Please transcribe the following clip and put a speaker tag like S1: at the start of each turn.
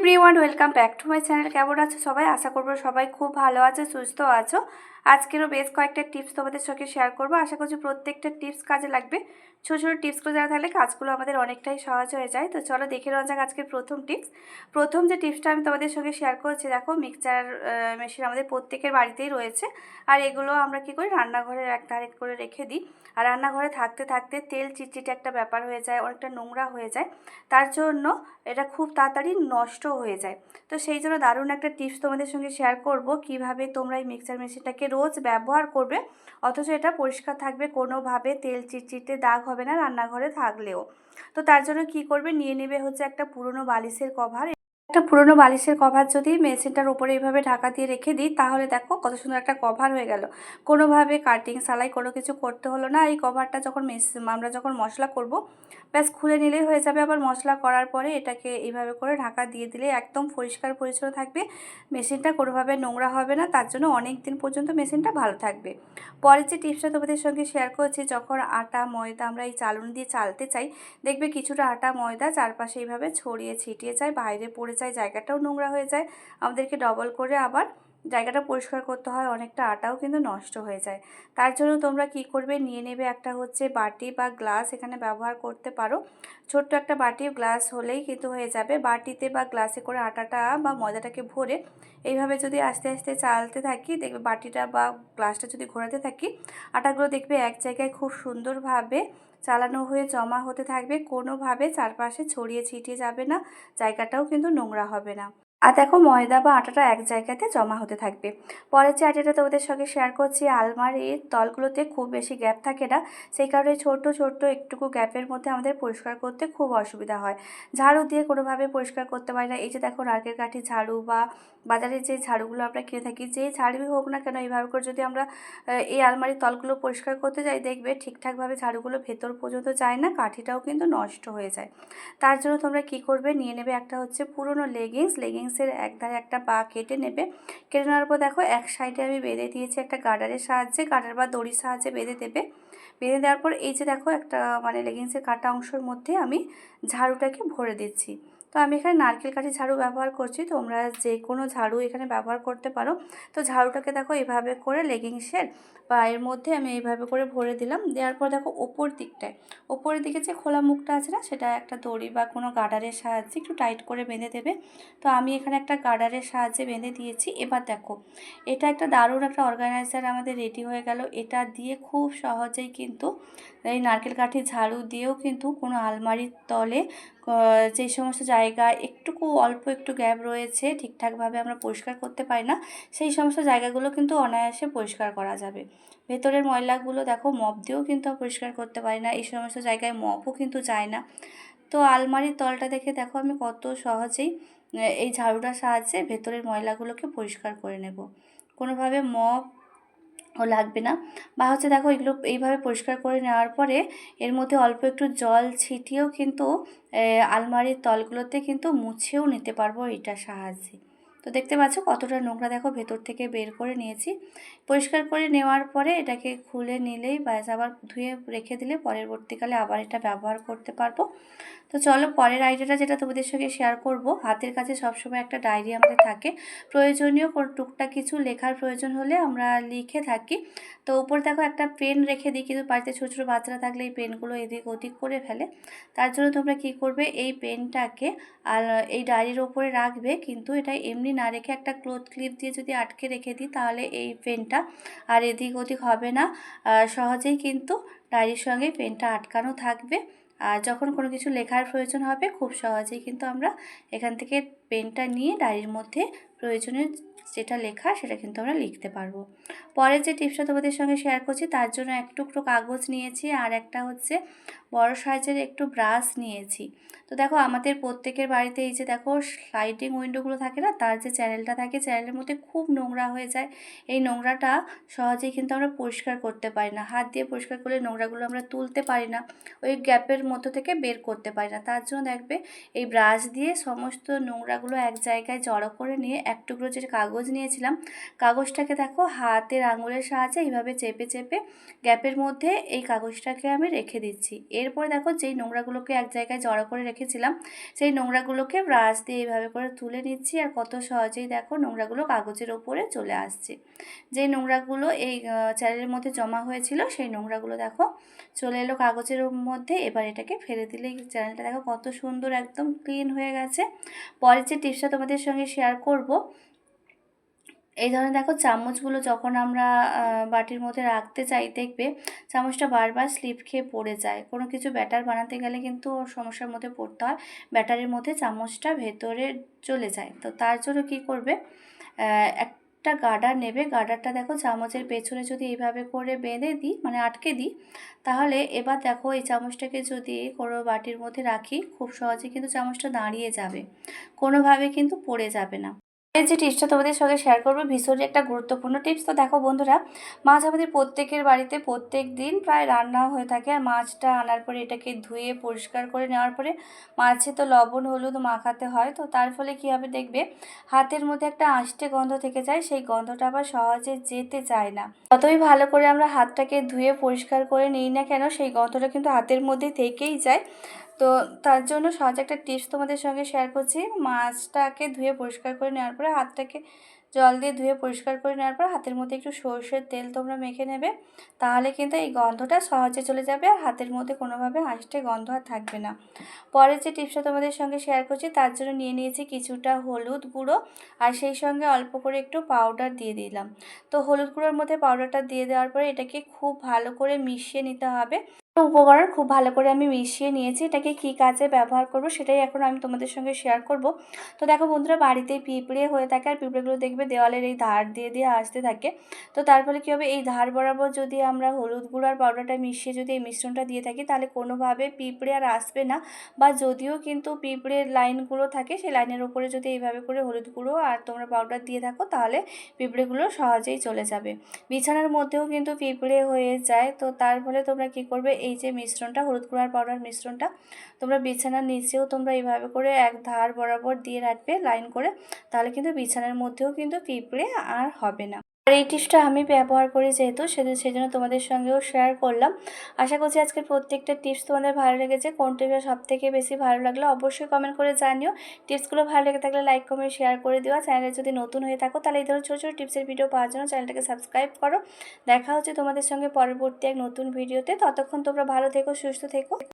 S1: Everyone, welcome back to my channel. কেমন আছো সবাই? আশা করব সবাই খুব ভালো আছো, সুস্থ আছো। আজকেরও বেশ কয়েকটা টিপস তোমাদের সঙ্গে শেয়ার করব। আশা করছি প্রত্যেকটা টিপস কাজে লাগবে। ছোটো ছোটো টিপসগুলো জানা থাকলে কাজগুলো আমাদের অনেকটাই সহজ হয়ে যায়। তো চলো দেখে নেওয়া যাক আজকের প্রথম টিপস। প্রথম যে টিপসটা আমি তোমাদের সঙ্গে শেয়ার করছি, দেখো মিক্সচার মেশিন আমাদের প্রত্যেকের বাড়িতেই রয়েছে। আর এগুলো আমরা কি করি? রান্নাঘরের এক ধারে করে রেখে দিই। আর রান্নাঘরে থাকতে থাকতে তেল চিটচিটে একটা ব্যাপার হয়ে যায়, অনেকটা নোংরা হয়ে যায়। তার জন্য এটা খুব তাড়াতাড়ি নষ্ট হয়ে যায়। তো সেই জন্য দারুণ একটা টিপস তোমাদের সঙ্গে শেয়ার করব, কীভাবে তোমরা এই মিক্সচার মেশিনটাকে রোজ ব্যবহার করবে। অথচ এটা পরিষ্কার থাকবে, কোনোভাবে তেল চিটচিটে দাগ হবে না রান্নাঘরে থাকলেও। তো তার জন্য কি করবে? নিয়ে নেবে হচ্ছে একটা পুরনো বালিশের কভার একটা পুরনো বালিশের কভার যদি মেশিনটার উপরে এইভাবে ঢাকা দিয়ে রেখে দিই, তাহলে দেখো কত সুন্দর একটা কভার হয়ে গেল। কোনোভাবে কাটিং সালাই কোনো কিছু করতে হলো না। এই কভারটা যখন আমরা যখন মশলা করব, ব্যাস খুলে নিলেই হয়ে যাবে। আবার মশলা করার পরে এটাকে এইভাবে করে ঢাকা দিয়ে দিলে একদম পরিষ্কার পরিচ্ছন্ন থাকবে। মেশিনটা কোনোভাবে নোংরা হবে না, তার জন্য অনেক দিন পর্যন্ত মেশিনটা ভালো থাকবে। পরের যে টিপসটা তোমাদের সঙ্গে শেয়ার করছি, যখন আটা, ময়দা আমরা এই চালুন দিয়ে চালতে চাই, দেখবে কিছুটা আটা, ময়দা চারপাশে এইভাবে ছড়িয়ে ছিটিয়ে যায়, বাইরে পড়ে যায়, জায়গাটাও নোংরা হয়ে যায়। আমাদেরকে ডবল করে আবার জায়গাটা পরিষ্কার করতে হয়, অনেকটা আটাও কিন্তু নষ্ট হয়ে যায়। তার জন্য তোমরা কি করবে? নিয়ে নেবে একটা হচ্ছে বাটি বা গ্লাস এখানে ব্যবহার করতে পারো। ছোট্ট একটা বাটি গ্লাস হলেই কিন্তু হয়ে যাবে। বাটিতে বা গ্লাসে করে আটাটা বা ময়দাটাকে ভরে এইভাবে যদি আস্তে আস্তে চালতে থাকি, দেখবে বাটিটা বা গ্লাসটা যদি ঘোরাতে থাকি, আটাগুলো দেখবে এক জায়গায় খুব সুন্দরভাবে চালানো হয়ে জমা হতে থাকবে, কোনোভাবে চারপাশে ছড়িয়ে ছিটিয়ে যাবে না, জায়গাটাও কিন্তু নোংরা হবে না। আর দেখো ময়দা বা আটাটা এক জায়গাতে জমা হতে থাকবে। পরের যে আইডিয়াটা তোমাদের সঙ্গে শেয়ার করছি, আলমারির তলগুলোতে খুব বেশি গ্যাপ থাকে না। সেই কারণে ছোট ছোট একটুকু গ্যাপের মধ্যে আমাদের পরিষ্কার করতে খুব অসুবিধা হয়। ঝাড়ু দিয়ে কোনোভাবে পরিষ্কার করতে পারি না। এই যে দেখো নারকেল কাঠি ঝাড়ু বা বাজারে যে ঝাড়ুগুলো আমরা কিনে থাকি, যে ঝাড়ুই হোক না কেন, এইভাবে করে যদি আমরা এই আলমারির তলগুলো পরিষ্কার করতে যাই, দেখবে ঠিকঠাকভাবে ঝাড়ুগুলো ভেতর পর্যন্ত যায় না, কাঠিটাও কিন্তু নষ্ট হয়ে যায়। তার জন্য তোমরা কি করবে, নিয়ে নেবে একটা হচ্ছে পুরনো লেগিংস লেগিংস লেগিংসের একধারে একটা পা কেটে নেবে। কেটে নেওয়ার পর দেখো, এক সাইডে আমি বেঁধে দিয়েছি একটা গার্ডারের সাহায্যে। গার্ডার বা দড়ির সাহায্যে বেঁধে দেবে। বেঁধে দেওয়ার পর এই যে দেখো, একটা মানে লেগিংসের কাটা অংশের মধ্যে আমি ঝাড়ুটাকে ভরে দিচ্ছি। তো আমি এখানে নারকেল কাঠি ঝাড়ু ব্যবহার করছি। তোমরা যে কোনো ঝাড়ু এখানে ব্যবহার করতে পারো। তো ঝাড়ুটাকে দেখো এভাবে করে লেগিংসের বা এর মধ্যে আমি এইভাবে করে ভরে দিলাম। দেওয়ার পর দেখো ওপর দিকটায়, ওপরের দিকে যে খোলা মুখটা আছে না, সেটা একটা দড়ি বা কোনো গার্ডারের সাহায্যে একটু টাইট করে বেঁধে দেবে। তো আমি এখানে একটা গার্ডারের সাহায্যে বেঁধে দিয়েছি। এবার দেখো, এটা একটা দারুণ একটা অর্গানাইজার আমাদের রেডি হয়ে গেল। এটা দিয়ে খুব সহজেই কিন্তু এই নারকেল কাঠির ঝাড়ু দিয়েও কিন্তু কোনো আলমারির তলে যে সমস্ত জায়গা একটুকু অল্প একটু গ্যাপ রয়েছে, ঠিকঠাকভাবে আমরা পরিষ্কার করতে পারি না, সেই সমস্ত জায়গাগুলো কিন্তু অনায়াসে পরিষ্কার করা যাবে। ভেতরের ময়লাগুলো দেখো মপ দিয়েও কিন্তু পরিষ্কার করতে পারি না, এই সমস্ত জায়গায় মপও কিন্তু যায় না। তো আলমারির তলটা দেখে দেখো আমি কত সহজেই এই ঝাড়ুটার সাহায্যে ভেতরের ময়লাগুলোকে পরিষ্কার করে নেব। কোনোভাবে মপ লাগবে না। বা হচ্ছে দেখো এগুলো এইভাবে পরিষ্কার করে নেওয়ার পরে এর মধ্যে অল্প একটু জল ছিটিয়েও কিন্তু আলমারির তলগুলোতে কিন্তু মুছেও নিতে পারব এটার সাহায্যে। তো দেখতে পাচ্ছ কতটা নোংরা দেখো ভেতর থেকে বের করে নিয়েছি। পরিষ্কার করে নেওয়ার পরে এটাকে খুলে নিলেই ব্যাস আবার ধুয়ে রেখে দিলে পরবর্তীকালে আবার এটা ব্যবহার করতে পারব। তো চলো পরের আইডিয়াটা যেটা তোমাদের সঙ্গে শেয়ার করব। হাতের কাছে সবসময় একটা ডায়েরি আমাদের থাকে। প্রয়োজনীয় টুকটাক কিছু লেখার প্রয়োজন হলে আমরা লিখে থাকি। তো উপরে দেখো একটা পেন রেখে দিই, কিন্তু বাড়িতে ছোটো ছোটো বাচ্চারা থাকলে এই পেনগুলো এদিক ওদিক করে ফেলে। তার জন্য তোমরা কি করবে, এই পেনটাকে আর এই ডায়েরির ওপরে রাখবে, কিন্তু এটা এমনি না রেখে একটা ক্লোথ ক্লিপ দিয়ে যদি আটকে রেখে দিই, তাহলে এই পেনটা আর এদিক ওদিক হবে না। সহজেই কিন্তু ডায়েরির সঙ্গে পেনটা আটকানো থাকবে। আর যখন কোনো কিছু লেখার প্রয়োজন হবে, খুব সহজেই কিন্তু আমরা এখান থেকে পেনটা নিয়ে ডায়েরির মধ্যে প্রয়োজনীয় যেটা লেখা সেটা কিন্তু আমরা লিখতে পারব। পরের যে টিপসটা তোমাদের সঙ্গে শেয়ার করছি, তার জন্য এক টুকরো কাগজ নিয়েছি আর একটা হচ্ছে বড় সাইজের একটু ব্রাশ নিয়েছি। তো দেখো, আমাদের প্রত্যেকের বাড়িতে এই যে দেখো স্লাইডিং উইন্ডোগুলো থাকে না, তার যে চ্যানেলটা থাকে চ্যানেলের মধ্যে খুব নোংরা হয়ে যায়। এই নোংরাটা সহজেই কিন্তু আমরা পরিষ্কার করতে পারি না। হাত দিয়ে পরিষ্কার করলে নোংরাগুলো আমরা তুলতে পারি না, ওই গ্যাপের মধ্য থেকে বের করতে পারি না। তার জন্য দেখবে, এই ব্রাশ দিয়ে সমস্ত নোংরাগুলো এক জায়গায় জড়ো করে নিয়ে এক টুকরো যে কাগজ নিয়েছিলাম। কাগজটাকে দেখো হাতের আঙুলের সাহায্যে এইভাবে চেপে চেপে গ্যাপের মধ্যে এই কাগজটাকে আমি রেখে দিচ্ছি। এরপরে দেখো যেই নোংরাগুলোকে এক জায়গায় জড়ো করে রেখেছিলাম, সেই নোংরাগুলোকে ব্রাশ দিয়ে এইভাবে করে তুলে নিচ্ছি আর কত সহজেই দেখো নোংরাগুলো কাগজের ওপরে চলে আসছে। যেই নোংরাগুলো এই চ্যানেলের মধ্যে জমা হয়েছিল, সেই নোংরাগুলো দেখো চলে এলো কাগজের মধ্যে। এবার এটাকে ফেলে দিলে চ্যানেলটা দেখো কত সুন্দর, একদম ক্লিন হয়ে গেছে। পরের যে টিপসটা তোমাদের সঙ্গে শেয়ার করব এই ধরনের দেখো চামচগুলো যখন আমরা বাটির মধ্যে রাখতে চাই, দেখবে চামচটা বারবার স্লিপ খেয়ে পড়ে যায়। কোনো কিছু ব্যাটার বানাতে গেলে কিন্তু ওর সমস্যার মধ্যে পড়তে হয়। ব্যাটারের মধ্যে চামচটা ভেতরে চলে যায়। তো তার জন্য কি করবে? একটা গার্ডার নেবে। গার্ডারটা দেখো চামচের পেছনে যদি এইভাবে করে বেঁধে দিই মানে আটকে দিই, তাহলে এবার দেখো এই চামচটাকে যদি কোনো বাটির মধ্যে রাখি, খুব সহজে কিন্তু চামচটা দাঁড়িয়ে যাবে। কোনোভাবে কিন্তু পড়ে যাবে না। এই যে টিপসটা তোমাদের সঙ্গে শেয়ার করব ভীষণই একটা গুরুত্বপূর্ণ টিপস তো দেখো বন্ধুরা, মাছ আমাদের প্রত্যেকের বাড়িতে প্রত্যেক দিন প্রায় রান্না হয়ে থাকে আর মাছটা আনার পরে এটাকে ধুয়ে পরিষ্কার করে নেওয়ার পরে মাছে তো লবণ, হলুদ মাখাতে হয়। তো তার ফলে কী হবে দেখবে, হাতের মধ্যে একটা আষ্টে গন্ধ থেকে যায়, সেই গন্ধটা আবার সহজে যেতে চায় না। যতই ভালো করে আমরা হাতটাকে ধুয়ে পরিষ্কার করে নিই না কেন, সেই গন্ধটা কিন্তু হাতের মধ্যে থেকেই যায়। তো তার জন্য সহজ একটা টিপস তোমাদের সঙ্গে শেয়ার করছি। মাছটাকে ধুয়ে পরিষ্কার করে নেওয়ার পরে হাতটাকে জল দিয়ে ধুয়ে পরিষ্কার করে নেওয়ার পর হাতের মধ্যে একটু সর্ষের তেল তোমরা মেখে নেবে। তাহলে কিন্তু এই গন্ধটা সহজে চলে যাবে আর হাতের মধ্যে কোনোভাবে হাসতে গন্ধ আর থাকবে না। পরের যে টিপসটা তোমাদের সঙ্গে শেয়ার করছি, তার জন্য নিয়ে নিয়েছি কিছুটা হলুদ গুঁড়ো আর সেই সঙ্গে অল্প করে একটু পাউডার দিয়ে দিলাম। তো হলুদ গুঁড়োর মধ্যে পাউডারটা দিয়ে দেওয়ার পরে এটাকে খুব ভালো করে মিশিয়ে নিতে হবে। উপকরণ খুব ভালো করে আমি মিশিয়ে নিয়েছি। এটাকে কী কাজে ব্যবহার করব সেটাই এখন আমি তোমাদের সঙ্গে শেয়ার করব। তো দেখো বন্ধুরা, বাড়িতে পিঁপড়ে হয়ে থাকে আর পিঁপড়েগুলো দেখবে দেওয়ালের এই ধার দিয়ে দিয়ে আসতে থাকে। তো তার ফলে কী হবে? এই ধার বরাবর যদি আমরা হলুদ গুঁড়ো আর পাউডারটা মিশিয়ে যদি এই মিশ্রণটা দিয়ে থাকি, তাহলে কোনোভাবে পিঁপড়ে আর আসবে না। বা যদিও কিন্তু পিঁপড়ের লাইনগুলো থাকে, সেই লাইনের উপরে যদি এইভাবে করে হলুদ গুঁড়ো আর তোমরা পাউডার দিয়ে থাকো, তাহলে পিঁপড়েগুলো সহজেই চলে যাবে। বিছানার মধ্যেও কিন্তু পিঁপড়ে হয়ে যায়। তো তার ফলে তোমরা কী করবে? এই যে মিশ্রণটা, হলুদ গুঁড়ার পাউডার মিশ্রণটা, তোমরা বিছানার নিচেও তোমরা এইভাবে করে এক ধার বরাবর দিয়ে রাখবে লাইন করে, তাহলে কিন্তু বিছানার মধ্যেও কিন্তু পিঁপড়ে আর হবে না। আর এই টিপসটা আমি ব্যবহার করি যেহেতু সেদিন সেই জন্য তোমাদের সঙ্গেও শেয়ার করলাম। আশা করছি আজকের প্রত্যেকটা টিপস তোমাদের ভালো লেগেছে। কোন টিপসটা সব থেকে বেশি ভালো লাগল অবশ্যই কমেন্ট করে জানিও। টিপসগুলো ভালো লেগে থাকলে লাইক কমেন্ট শেয়ার করে দেওয়া চ্যানেলে যদি নতুন হয়ে থাকো, তাহলে এই ধরনের ছোটো ছোটো টিপসের ভিডিও পাওয়ার জন্য চ্যানেলটাকে সাবস্ক্রাইব করো। দেখা হচ্ছে তোমাদের সঙ্গে পরবর্তী এক নতুন ভিডিওতে ততক্ষণ তোমরা ভালো থেকো, সুস্থ থেকো।